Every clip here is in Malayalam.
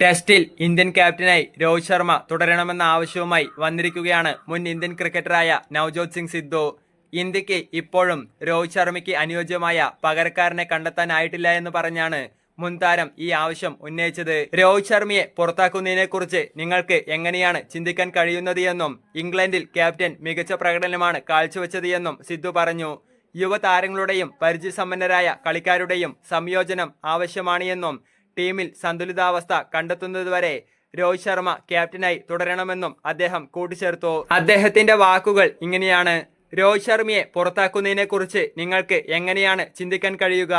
ടെസ്റ്റിൽ ഇന്ത്യൻ ക്യാപ്റ്റനായി രോഹിത് ശർമ്മ തുടരണമെന്ന ആവശ്യവുമായി വന്നിരിക്കുകയാണ് മുൻ ഇന്ത്യൻ ക്രിക്കറ്ററായ നവജോത് സിംഗ് സിദ്ധു. ഇന്ത്യയ്ക്ക് ഇപ്പോഴും രോഹിത് ശർമ്മയ്ക്ക് അനുയോജ്യമായ പകരക്കാരനെ കണ്ടെത്താനായിട്ടില്ല എന്ന് പറഞ്ഞാണ് മുൻ താരം ഈ ആവശ്യം ഉന്നയിച്ചത്. രോഹിത് ശർമ്മയെ പുറത്താക്കുന്നതിനെക്കുറിച്ച് നിങ്ങൾക്ക് എങ്ങനെയാണ് ചിന്തിക്കാൻ കഴിയുന്നത് എന്നും ഇംഗ്ലണ്ടിൽ ക്യാപ്റ്റൻ മികച്ച പ്രകടനമാണ് കാഴ്ചവെച്ചത് എന്നും സിദ്ധു പറഞ്ഞു. യുവതാരങ്ങളുടെയും പരിചയസമ്പന്നരായ കളിക്കാരുടെയും സംയോജനം ആവശ്യമാണ് എന്നും ടീമിൽ സന്തുലിതാവസ്ഥ കണ്ടെത്തുന്നതുവരെ രോഹിത് ശർമ്മ ക്യാപ്റ്റനായി തുടരണമെന്നും അദ്ദേഹം കൂട്ടിച്ചേർത്തു. അദ്ദേഹത്തിന്റെ വാക്കുകൾ ഇങ്ങനെയാണ്. രോഹിത് ശർമ്മയെ പുറത്താക്കുന്നതിനെക്കുറിച്ച് നിങ്ങൾക്ക് എങ്ങനെയാണ് ചിന്തിക്കാൻ കഴിയുക?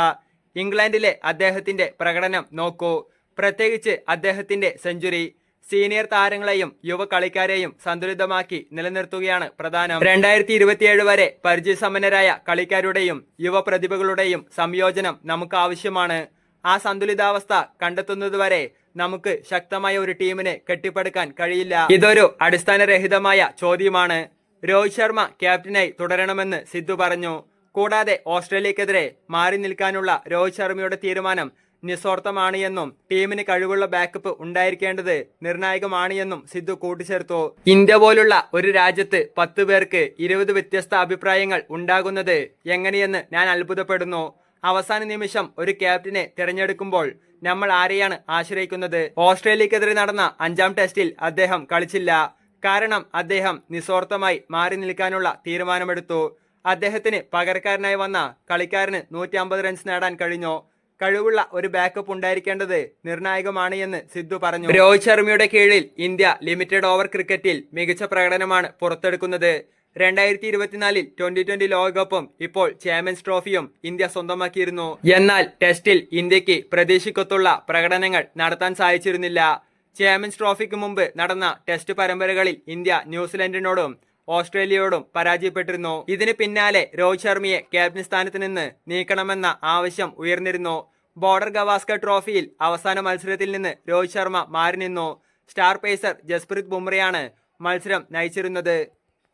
ഇംഗ്ലണ്ടിലെ അദ്ദേഹത്തിന്റെ പ്രകടനം നോക്കൂ. പ്രത്യേകിച്ച് അദ്ദേഹത്തിന്റെ സെഞ്ചുറി. സീനിയർ താരങ്ങളെയും യുവ കളിക്കാരെയും സന്തുലിതമാക്കി നിലനിർത്തുകയാണ് പ്രധാനം. രണ്ടായിരത്തി ഇരുപത്തിയേഴ് വരെ പരിചയസമ്പന്നരായ കളിക്കാരുടെയും യുവ പ്രതിഭകളുടെയും സംയോജനം നമുക്ക് ആവശ്യമാണ്. ആ സന്തുലിതാവസ്ഥ കണ്ടെത്തുന്നതുവരെ നമുക്ക് ശക്തമായ ഒരു ടീമിനെ കെട്ടിപ്പടുക്കാൻ കഴിയില്ല. ഇതൊരു അടിസ്ഥാനരഹിതമായ ചോദ്യമാണ്. രോഹിത് ശർമ്മ ക്യാപ്റ്റനായി തുടരണമെന്ന് സിദ്ധു പറഞ്ഞു. കൂടാതെ ഓസ്ട്രേലിയക്കെതിരെ മാറി നിൽക്കാനുള്ള രോഹിത് ശർമ്മയുടെ തീരുമാനം നിസ്വാർത്ഥമാണ് എന്നും ടീമിന് കഴിവുള്ള ബാക്കപ്പ് ഉണ്ടായിരിക്കേണ്ടത് നിർണായകമാണ് എന്നും സിദ്ധു കൂട്ടിച്ചേർത്തു. ഇന്ത്യ പോലുള്ള ഒരു രാജ്യത്ത് പത്ത് പേർക്ക് ഇരുപത് വ്യത്യസ്ത അഭിപ്രായങ്ങൾ ഉണ്ടാകുന്നത് എങ്ങനെയെന്ന് ഞാൻ അത്ഭുതപ്പെടുന്നു. അവസാന നിമിഷം ഒരു ക്യാപ്റ്റനെ തിരഞ്ഞെടുക്കുമ്പോൾ നമ്മൾ ആരെയാണ് ആശ്രയിക്കുന്നത്? ഓസ്ട്രേലിയക്കെതിരെ നടന്ന അഞ്ചാം ടെസ്റ്റിൽ അദ്ദേഹം കളിച്ചില്ല. കാരണം അദ്ദേഹം നിസ്വാർത്ഥമായി മാറി നിൽക്കാനുള്ള തീരുമാനമെടുത്തു. അദ്ദേഹത്തിന് പകരക്കാരനായി വന്ന കളിക്കാരന് നൂറ്റി റൺസ് നേടാൻ കഴിഞ്ഞു. കഴിവുള്ള ഒരു ബാക്കപ്പ് ഉണ്ടായിരിക്കേണ്ടത് നിർണായകമാണ് എന്ന് സിദ്ധു പറഞ്ഞു. രോഹിത് ശർമ്മയുടെ കീഴിൽ ഇന്ത്യ ലിമിറ്റഡ് ഓവർ ക്രിക്കറ്റിൽ മികച്ച പ്രകടനമാണ് പുറത്തെടുക്കുന്നത്. രണ്ടായിരത്തി ഇരുപത്തിനാലിൽ ട്വന്റി ട്വന്റി ലോകകപ്പും ഇപ്പോൾ ചാമ്പ്യൻസ് ട്രോഫിയും ഇന്ത്യ സ്വന്തമാക്കിയിരുന്നു. എന്നാൽ ടെസ്റ്റിൽ ഇന്ത്യയ്ക്ക് പ്രതീക്ഷിക്കത്തുള്ള പ്രകടനങ്ങൾ നടത്താൻ സാധിച്ചിരുന്നില്ല. ചാമ്പ്യൻസ് ട്രോഫിക്ക് മുമ്പ് നടന്ന ടെസ്റ്റ് പരമ്പരകളിൽ ഇന്ത്യ ന്യൂസിലൻഡിനോടും ഓസ്ട്രേലിയയോടും പരാജയപ്പെട്ടിരുന്നു. ഇതിന് പിന്നാലെ രോഹിത് ശർമ്മയെ ക്യാപ്റ്റൻ സ്ഥാനത്ത് നിന്ന് നീക്കണമെന്ന ആവശ്യം ഉയർന്നിരുന്നു. ബോർഡർ ഗവാസ്കർ ട്രോഫിയിൽ അവസാന മത്സരത്തിൽ നിന്ന് രോഹിത് ശർമ്മ മാറി നിന്നു. സ്റ്റാർ പേസർ ജസ്പ്രീത് ബുംറയാണ് മത്സരം നയിച്ചിരുന്നത്.